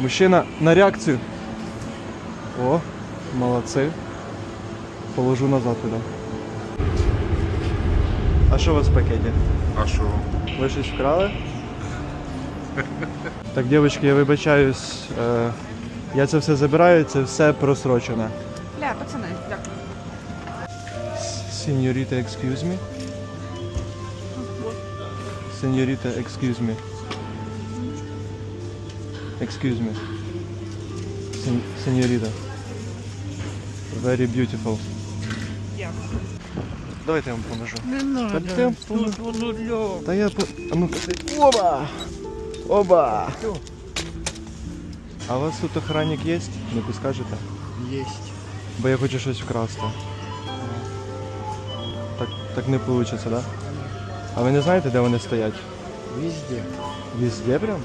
Мужчина на реакцію. О, молодці. Положу назад туди. А що у вас в пакеті? А що? Ви щось вкрали? Так, дівчатки, я вибачаюсь. Е, я це все забираю, це все просрочене. Ля, пацани, дякую. Сеньоріта, excuse me. Сеньоріта, excuse me. Excuse me. Сен- Сеньоріта. Very beautiful. Дякую. Давайте я вам поможу. Не Та надо. ти пом- Тут воно льо. Та я по... А ну Оба! Оба! А у вас тут охранник є? Не підскажете? Єсть. Бо я хочу щось вкрасти. Так, так не вийде, так? Да? А ви не знаєте, де вони стоять? Везде. Везде прям?